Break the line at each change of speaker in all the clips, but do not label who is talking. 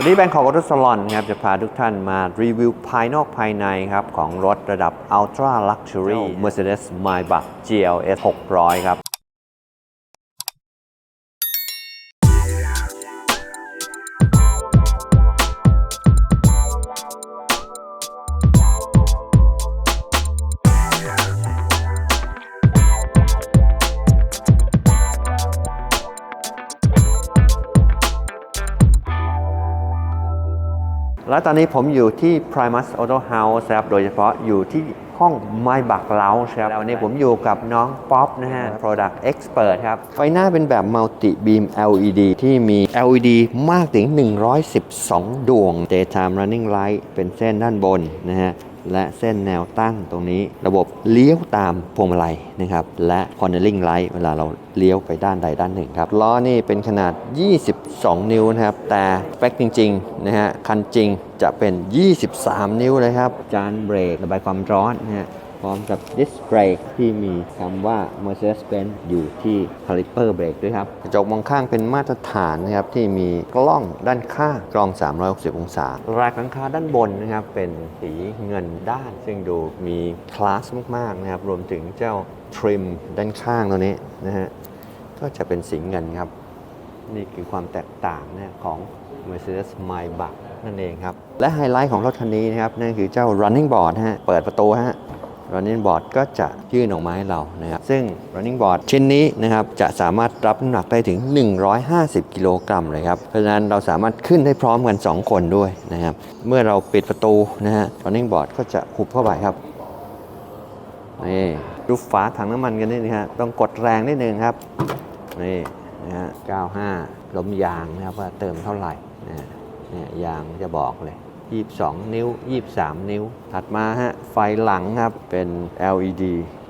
วันนี้แบงค์ของรถสลอนครับจะพาทุกท่านมารีวิวภายนอกภายในครับ ของรถระดับ Ultra Luxury Mercedes Maybach GLS 600 ครับ และตอนนี้ผมอยู่ที่ Primus Auto House ครับโดยเฉพาะอยู่ที่ห้อง My b a c Lounge ครับแล้ววันนี้ผมอยู่กับน้องป๊อปนะฮะ Product Expert ครับ ไฟหน้าเป็นแบบ Multi Beam LED ที่มี LED มากถึง 112 ดวง Daytime Running Light เป็นเส้นด้านบนนะฮะ และเส้นแนวตั้งตรงนี้ ระบบเลี้ยวตามพวงมาลัยนะครับและ cornering light เวลาเราเลี้ยวไปด้านใดด้านหนึ่งครับล้อนี่เป็นขนาด 22 นิ้วนะครับ แต่สเปคจริงๆนะฮะคันจริงจะเป็น 23 นิ้วเลยครับ จานเบรกระบายความร้อนนะฮะ พร้อมกับดิสเบรกที่มีคำว่า Mercedes-Benz อยู่ที่ caliper brake ด้วยครับ กระจกมองข้างเป็นมาตรฐานนะครับ ที่มีกล้องด้านข้างกล้อง 360 องศารากหลังคาด้านบนนะครับ เป็นสีเงินด้าน ซึ่งดูมีคลาสมาก ๆ นะครับ รวมถึงเจ้าทริมด้านข้างตัวนี้นะฮะก็จะเป็นสีเงินครับ นี่คือความแตกต่างนะของ Mercedes Maybach นั่นเองครับ และไฮไลท์ของรถคันนี้นะครับ นั่นคือเจ้า running board ฮะเปิดประตูฮะ running board ก็จะยื่นออกมาให้เรานะครับซึ่ง running board ชิ้นนี้นะครับจะสามารถรับน้ำหนักได้ถึง 150 กิโลกรัมเลยครับเพราะฉะนั้นเราสามารถขึ้นได้พร้อมกัน 2 คนด้วยนะครับเมื่อเราปิดประตูนะฮะ running board ก็จะหุบเข้าไปครับนี่ดูฝาถังน้ำมันกันนิดนึงฮะต้องกดแรงนิดนึงครับนี่นะฮะ95ล้มยางนะครับว่าเติมเท่าไหร่นะเนี่ยยางจะบอกเลย 22 นิ้ว 23 นิ้ว ถัดมาฮะ ไฟหลังครับ เป็น LED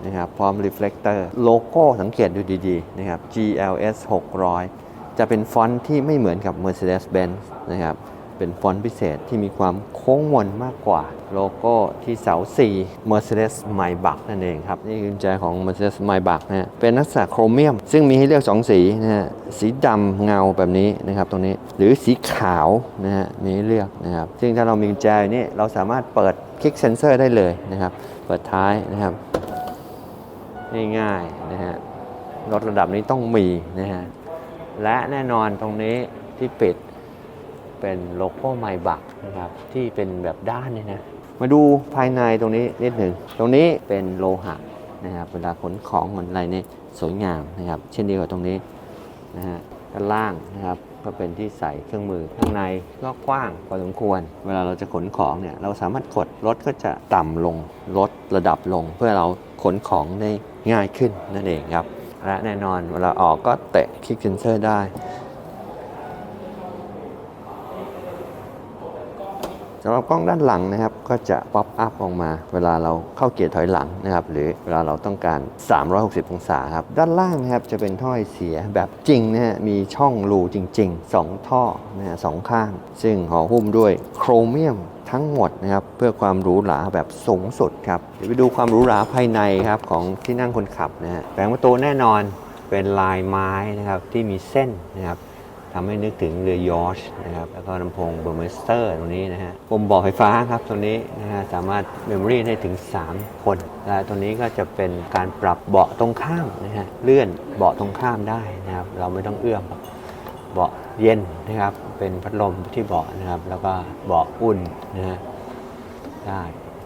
นะครับ พร้อม reflector โลโก้สังเกตดูดีๆ นะครับ GLS 600 จะเป็นฟอนต์ที่ไม่เหมือนกับ Mercedes-Benz นะครับ เป็นฟอนต์พิเศษที่มีความโค้งมนมากกว่า โลโก้ที่เสา 4 Mercedes Maybach นั่นเองครับ นี่คือกุญแจของ Mercedes Maybach นะฮะเป็นลักษณะโครเมียม ซึ่งมีให้เลือก 2 สีนะฮะสีดำเงาแบบนี้นะครับตรงนี้หรือสีขาวนะฮะมีให้เลือกนะครับ ซึ่งถ้าเรามีกุญแจนี่เราสามารถเปิดคลิกเซนเซอร์ได้เลยนะครับ เปิดท้ายนะครับง่ายๆนะฮะรถระดับนี้ต้องมีนะฮะและแน่นอนตรงนี้ที่ปิด เป็นโลโก้ไมบักนะครับที่เป็นแบบด้านเนี่ยนะมาดูภายในตรงนี้นิดหนึ่งตรงนี้เป็นโลหะนะครับเวลาขนของเหมือนอะไรเนี่ยสวยงามนะครับเช่นเดียวกับตรงนี้นะฮะด้านล่างนะครับก็เป็นที่ใส่เครื่องมือข้างในก็กว้างพอสมควร เวลาเราจะขนของเนี่ยเราสามารถกดรถก็จะต่ำลงลดระดับลง เพื่อเราขนของได้ง่ายขึ้นนั่นเองครับและแน่นอนเวลาออกก็เตะคลิกเซนเซอร์ได้ สำหรับกล้องด้านหลังนะครับก็จะป๊อปอัพออกมา เวลาเราเข้าเกียร์ถอยหลังนะครับหรือเวลาเราต้องการ 360 องศาครับด้านล่างนะครับจะเป็นท่อเสียแบบจริงนะฮะมีช่องรูจริง ๆ 2 ท่อนะฮะสองข้าง ซึ่งห่อหุ้มด้วยโครเมียมทั้งหมดนะครับเพื่อความหรูหราแบบสูงสุดครับเดี๋ยวไปดูความหรูหราภายในครับของที่นั่งคนขับนะฮะแผงประตูแน่นอนเป็นลายไม้นะครับที่มีเส้นนะครับ ทำให้นึกถึงเรือยอชนะครับ แล้วก็ลำโพงเบอร์เมสเตอร์ตรงนี้นะฮะปุ่มบอกไฟฟ้าครับตัวนี้นะฮะสามารถเมมโมรีได้ถึง 3 คน และตัวนี้ก็จะเป็นการปรับเบาะตรงข้ามนะฮะเลื่อนเบาะตรงข้ามได้นะครับ เราไม่ต้องเอื้อมเบาะเย็นนะครับ เป็นพัดลมที่เบาะนะครับ แล้วก็เบาะอุ่นนะฮะได้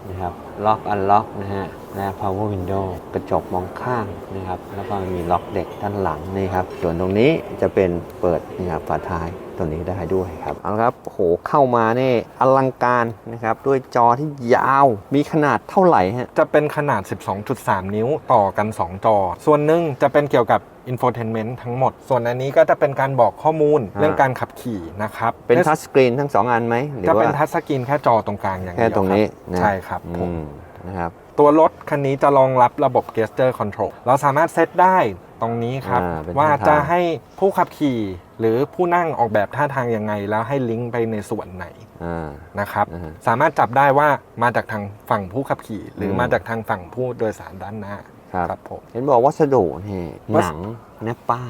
นะครับล็อกอันล็อกนะฮะและ power window กระจกมองข้างนะครับ แล้วก็มีล็อกเด็กด้านหลังนี่ครับ ส่วนตรงนี้จะเป็นเปิดนะครับฝาท้าย ตัวนี้ได้ด้วยครับเอาละครับโหเข้ามานี่อลังการนะครับด้วยจอที่ยาวมีขนาดเท่าไหร่ฮะ
จะเป็นขนาด 12.3 นิ้วต่อกัน 2 จอ ส่วนหนึ่งจะเป็นเกี่ยวกับ infotainment ทั้งหมด ส่วนอันนี้ก็จะเป็นการบอกข้อมูล
อ่า
เรื่องการขับขี่นะครับ
เป็นทัชสกรีนทั้งสองอันไหมหรือ
จะ
ว่า
เป็นทัชสกรีนแค่จอตรงกลางอย่างเดี
แค่
ยว
ตรงนี้
คบ
นะ
ใช่ครับผ
อื
ม
มนะครับ
ตัวรถคันนี้จะรองรับระบบ gesture control เราสามารถเซตได้ตรงนี้ครับ
อ่าเป็น
ว่า
ท่าทาง
จะให้ผู้ขับขี่ หรือผู้นั่งออกแบบท่าทางยังไง แล้วให้ลิงก์ไปในส่วนไหน
อ่า
นะครับ
อ่าฮะ
สามารถจับได้ว่ามาจากทางฝั่งผู้ขับขี่ หรืออ
ม
มาจากทางฝั่งผู้โดยสารด้านหน้า
ครับ
ครับผม
เห็นบอกวัสดุนี่
วั
ห
ส
นังเนปป้า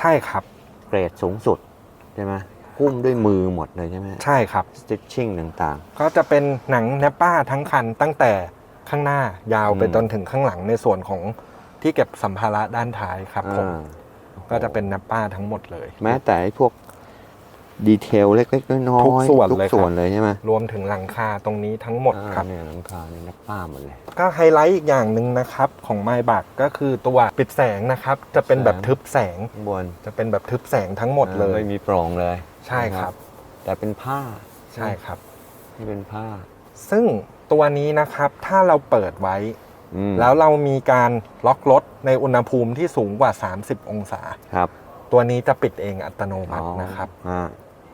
ใช่ครับ
เกรดสูงสุดใช่ไหมหุ้มด้วยมือหมดเลยใช่ไหม
ใช่ครับ
stitching ต่าง
ก็จะเป็นหนังแนปป้าทั้งคันตั้งแต่ข้างหน้ายาวไป
อืม
จนถึงข้างหลังในส่วนของที่เก็บสัมภาระด้านท้ายครับ
ๆ
ผม
อ่า
ก็จะเป็นแนปป้าทั้งหมดเลย
แม้แต่ไอ้พวกดีเทลเล็กๆน้อยๆ
ทุกส่วน
ทุก
เลยครับ
ส่วนเลยใช่ไหม
รวมถึงหลังคาตรงนี้ทั้งหมดครับ
อ่าเนี่ยหลังคาเนี่ยนับป้าหมดเลย
ก็ไฮไลท์อีกอย่างหนึ่งนะครับของไมบักก็คือตัวปิดแสงนะครับ จะเป็นแบบ
แสง
ทึบแสง
ข้างบน
จะเป็นแบบทึบแสงทั้งหมดเล
อ่ายไม่มีโปร่งเลย
ใช่ครับ
แต่เป็นผ้า
ใช่ครับ
ที่เป็นผ้า
ซึ่งตัวนี้นะครับถ้าเราเปิดไว้
อืม
แล้วเรามีการล็อกรถในอุณหภูมิที่สูงกว่า 30 องศา
ครับ
ตัวนี้จะปิดเองอัตโนมัตินะครับ
อ่า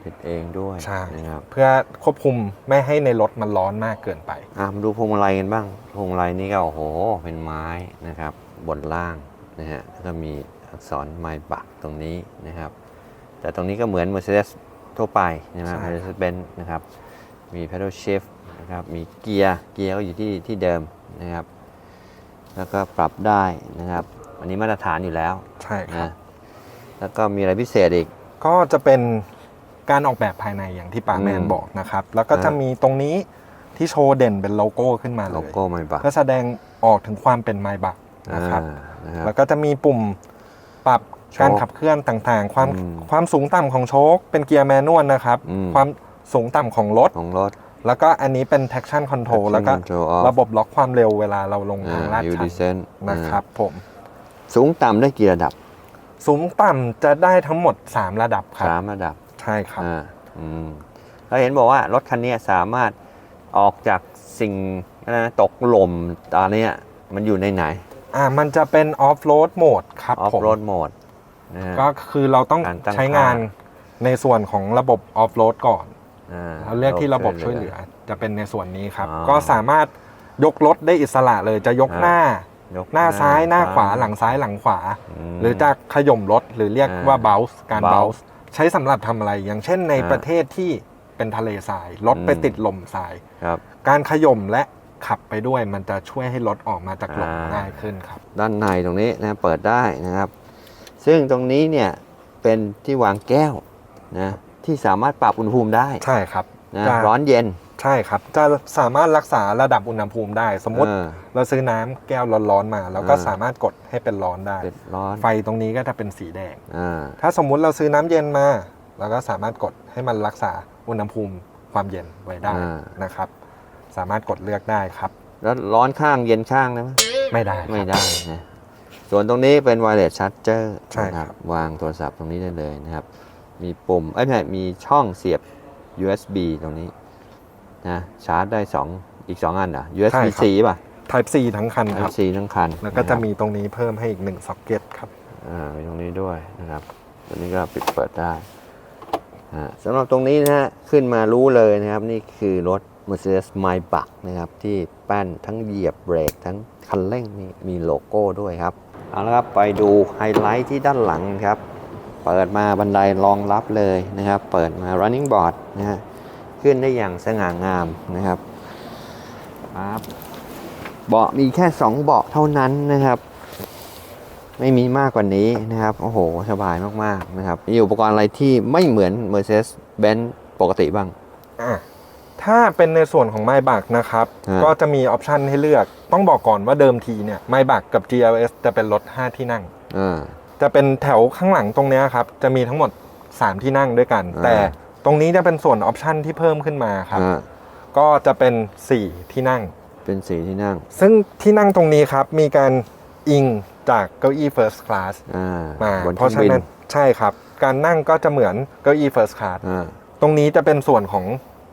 ปิดเองด้วย
ใช่
นะครับ
เพื่อควบคุมไม่ให้ในรถมันร้อนมากเกินไป
อะมาดูพวงมาลัยกันบ้างพวงมาลัยนี่ก็โอ้โหเป็นไม้นะครับ บนล่างนะฮะแล้วก็มีอักษรไมบักตรงนี้นะครับ แต่ตรงนี้ก็เหมือน Mercedes ทั่วไปนะครับ
ใช่
Mercedes Benz นะครับ มี pedal shift นะครับมีเกียร์เกียร์ก็อยู่ที่ที่เดิมนะครับ แล้วก็ปรับได้นะครับ อันนี้มาตรฐานอยู่แล้ว
ใช่ครับ
นะแล้วก็มีอะไรพิเศษอีก
ก็จะเป็นการออกแบบภายในอย่างที่ปาแมน
อืม
บอกนะครับ แล้วก็จะ
อ่ามี
มีตรงนี้ที่โชว์เด่นเป็นโลโก้ขึ้นมาเล
โล
ย
โก้ไมบัก
ก็แสดงออกถึงความเป็นไมบักนะครับ
นะครับ
แล้วก็จะมีปุ่มปรับ
โชค
การขับเคลื่อนต่างๆ ความ
อืม
ความสูงต่ำของโชคเป็นเกียร์แมนนวลนะครับ
อืม
ความสูงต่ำของรถ
ของรถ
แล้วก็อันนี้เป็น traction control
Traction
แล้วก็
control off
ระบบล็อกความเร็วเวลาเราลงทางลาด
ยู
ชั
ดี
น
เซน
นะครับผม
สูงต่ำได้กี่ระดับ
สูงต่ำจะได้ทั้งหมด 3 ระดับครับ
สามระดับ
ใช่ครับ
อ่าอืมเราเห็นบอกว่ารถคันนี้สามารถออกจากสิ่งอะไรนะตกหล่มตอนเนี้ยมันอยู่ในไหน
อ่ามันจะเป็นออฟโรดโหมดครับ
ออฟ
ผม
โรดโหมดนะฮะ
ก็คือเราต้อง
การตั้ง
ใช้งานในส่วนของระบบออฟโรดก่อน
อ่า
เราเรียกที่ระบบช่วยเหลือ จะเป็นในส่วนนี้ครับ
อ๋อ
ก็สามารถยกรถได้อิสระเลยจะยก
อ่า
หน้า
ยก
หน้าซ้ายหน้าขวา
ซ้ย
หลังซ้ายหลังขวา
ม
หรือจะขย่มรถหรือเรียก
อ่า
ว่าเบลส์การเบล
bounce
ส์ใช้สำหรับทำอะไร อย่างเช่นใน
อ่า
ประเทศที่เป็นทะเลทรายรถ
อืม
ไปติดลมทราย
ครับ
การขย่มและขับไปด้วยมันจะช่วยให้รถออกมาจากลม
อ่า
ง่ายขึ้นครับ
ด้านในตรงนี้นะเปิดได้นะครับ ซึ่งตรงนี้เนี่ยเป็นที่วางแก้วนะ ที่สามารถปรับอุณหภูมิได้
ใช่ครับ
นะ
จะ
ร้อนเย็น
ใช่ครับ จะสามารถรักษาระดับอุณหภูมิได้ สมมติ
เออ
เราซื้อน้ำแก้วร้อนๆมา แล้วก็
อ่า
สามารถกดให้เป็นร้อนได้
เป็นร้อน
ไฟตรงนี้ก็จะเป็นสีแดง
อ่า
ถ้าสมมุติเราซื้อน้ำเย็นมาเราก็สามารถกดให้มันรักษาอุณหภูมิความเย็นไว้ได้
อ่า
นะครับ สามารถกดเลือกได้ครับ
แล้วร้อนข้างเย็นข้างได้ไหม
ไม่ได้ครับ
ไม่ได้นะส่วนตรงนี้เป็น wireless charger
ใช่ครับ
นะวางโทรศัพท์ตรงนี้ได้เลยนะครับ มีปุ่ม เอ้ยไม่ใช่มีช่องเสียบ USB ตรงนี้นะชาร์จได้ 2 อีก 2 อันเหรอ USB C ป่ะ
Type C ทั้งคันครับ
Type C ทั้งคัน
แล้วก็จะ
นครับ
มีตรงนี้เพิ่มให้อีกหนึ่งซ็อกเก็ตครับ
อ่ามีตรงนี้ด้วยนะครับตัวนี้ก็ปิดเปิดได้อ่าสำหรับตรงนี้นะฮะ ขึ้นมารู้เลยนะครับ นี่คือรถ Mercedes Maybach นะครับ ที่แป้นทั้งเหยียบเบรกทั้งคันเร่งนี่มีโลโก้ด้วยครับ เอาละครับ ไปดูไฮไลท์ที่ด้านหลังครับ เปิดมาบันไดรองรับเลยนะครับ เปิดมา running board นะฮะขึ้นได้อย่างสง่างามนะครับครับเบาะมีแค่ 2 เบาะเท่านั้นนะครับ ไม่มีมากกว่านี้นะครับ โอ้โห สบายมากๆนะครับ มีอุปกรณ์อะไรที่ไม่เหมือน Mercedes-Benz ปกติบ้าง
อะถ้าเป็นในส่วนของไมบักนะครับ
ฮะ
ก็จะมีออปชันให้เลือก ต้องบอกก่อนว่าเดิมทีเนี่ยไมบักกับ GLS จะเป็นรถ 5 ที่นั่ง
อ่า
จะเป็นแถวข้างหลังตรงเนี้ยครับ จะมีทั้งหมด 3 ที่นั่งด้วยกัน
อ่า
แต่ตรงนี้จะเป็นส่วนออปชันที่เพิ่มขึ้นมาครับ
อ่า
ก็จะเป็น 4 ที่นั่ง
เป็นสีที่นั่ง
ซึ่งที่นั่งตรงนี้ครับ มีการอิงจากเก้าอี้ First Class
อ่า
มา
บน
เพ
เครื่
ราะ
อง
ฉะ
บิน
นั้นใช่ครับ การนั่งก็จะเหมือนเก้าอี้ First Class
อ่า
ตรงนี้จะเป็นส่วนของ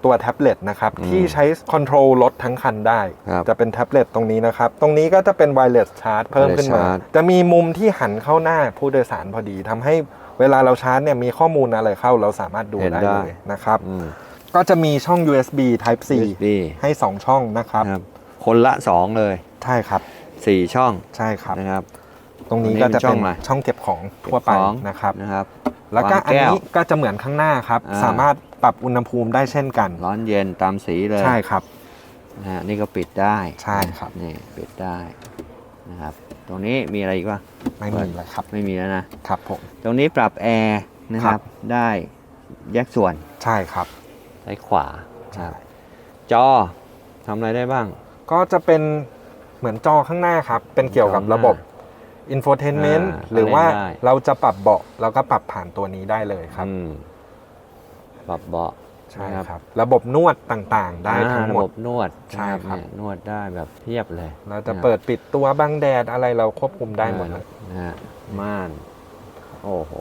ตัวแท็บเล็ตนะครับ
อืม
ที่ใช้คอนโทรลรถทั้งคันได้
ครับ
จะเป็นแท็บเล็ตตรงนี้นะครับ ตรงนี้ก็จะเป็นไวเลสชาร์จเพิ่มขึ้นมา
wireless charge
จะมีมุมที่หันเข้าหน้าผู้โดยสารพอดีทำให้เวลาเราชาร์จเนี่ยมีข้อมูลอะไรเข้าเราสามารถดู
เห็น
ได้
ได้
เลยนะครับ
อืม
ก็จะมีช่อง USB Type C
USB
ให้ 2 ช่องนะครับ
นะครับ คนละ 2 เลย
ใช่ครับ
4 ช่อง
ใช่ครับ
นะครับ
ตรงนี้
อันนี้
ก็จะ
เป็นช่
เป็
อนงอะไร
ช่องเก็บของทั่วไป
เก็บของ
นะครับ
นะครับ
แล้วก็
วาง
อัน
แก้ว
นี้ก็จะเหมือนข้างหน้าครับ
อ่า
สามารถ ปรับอุณหภูมิได้เช่นกัน
ร้อนเย็นตามสีเลย
ใช่ครับ
นะฮะนี่ก็ปิดได้
ใช่ครับ
นี่ปิดได้นะครับ ตรงนี้มีอะไรอีกวะ
ไม่มีแล้วครับ
ไม่มีแล้วนะ
ครับผม
ตรงนี้ปรับแอร์นะค
ครั
รับ
บ
ได้แยกส่วน
ใช่ครับ
ซ้ายขวาครับจอทำอะไรได้บ้าง
ก็จะเป็นเหมือนจอข้างหน้าครับ เป็นเกี่ยวกับระบบ infotainment
อ่า
หรือว่า
ได้
เราจะปรับเบาะเราก็ปรับผ่านตัวนี้ได้เลยครับ
อืม ปรับเบาะ
ใช่
นะครับ
ครับ ระบบนวดต่างๆ ได้
อ่า
ทั้ง
ระ
หม
บ
ด
บนวด
ใช่ครับ
เนี่ยนวดได้แบบเพียบเลย
เราจะเปิดปิดตัวบังแดดอะไรเราควบคุมได้หมดเลย
นะฮะม่าน โอ้โห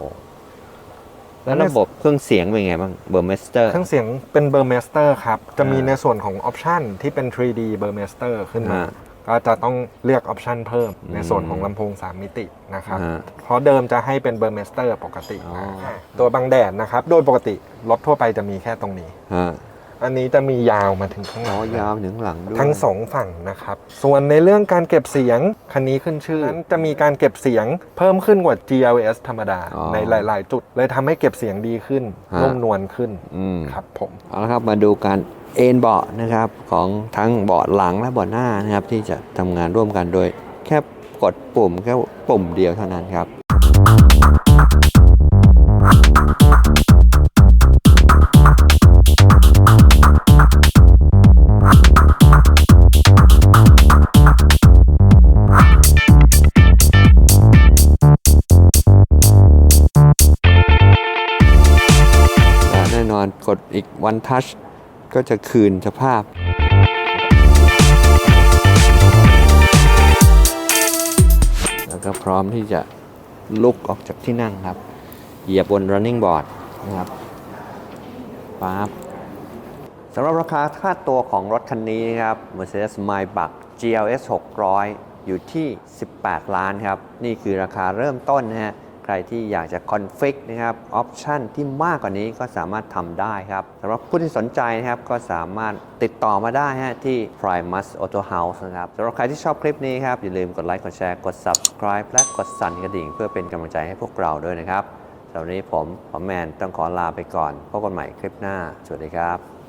แล้วระบบเครื่องเสียงเป็นไงบ้างเบอร์เมสเตอร์
เครื่องเสียงเป็นเบอร์เมสเตอร์ครับ จะมี
อ่า
ในส่วนของออปชันที่เป็น 3D เบอร์เมสเตอร์ขึ้นมา
อ่า
ก็จะต้องเลือกออปชันเพิ่ม
อืม
ในส่วนของลำโพง 3 มิตินะครับ
อ่า
เพราะเดิมจะให้เป็นเบอร์เมสเตอร์ปกติ
อ๋ออ่า
ตัวบังแดดนะครับ โดยปกติรถทั่วไปจะมีแค่ตรงนี้
ฮะ
อันนี้จะมียาวมาถึงข้างห
อ๋
ลั
องยาวถึงหลังด้วย
ทั้งสองฝั่งนะครับ ส่วนในเรื่องการเก็บเสียง คันนี้ขึ้นชื่อนั้นจะมีการเก็บเสียงเพิ่มขึ้นกว่า GLS ธรรมดา
อ๋อ
ในหลาย ๆ จุด เลยทำให้เก็บเสียงดีขึ้น
ฮะ
นุ่มนวลขึ้น
อืม
ครับผม
เอาละครับมาดูการ เอนเบาะนะครับของทั้งเบาะหลังและเบาะหน้านะครับที่จะทำงานร่วมกันโดย แค่กดปุ่มแค่ปุ่มเดียวเท่านั้นครับและแน่นอนกดอีกวันทัช ก็จะคืนสภาพ แล้วก็พร้อมที่จะลุกออกจากที่นั่งครับ เหยียบบน running board นะครับปั๊บสำหรับราคาค่าตัวของรถคันนี้นะครับ Mercedes Maybach GLS 600 อยู่ที่ 18 ล้านครับ นี่คือราคาเริ่มต้นนะฮะ รที่อยากจะคอนฟิกนะครับออปชันที่มากกว่านี้ก็สามารถทำได้ครับสำหรับผู้ที่สนใจนะครับก็สามารถติดต่อมาได้ฮะที่ Primus Auto House นะครับสำหรับใครที่ชอบคลิปนี้ครับอย่าลืมกดไลค์กดแชร์กด subscribe และกดสั่นกระดิ่ง เพื่อเป็นกำลังใจให้พวกเราด้วยนะครับสำหรับวันนี้ผมผมแมนต้องขอลาไปก่อนพบกันใหม่คลิปหน้าสวัสดีครับ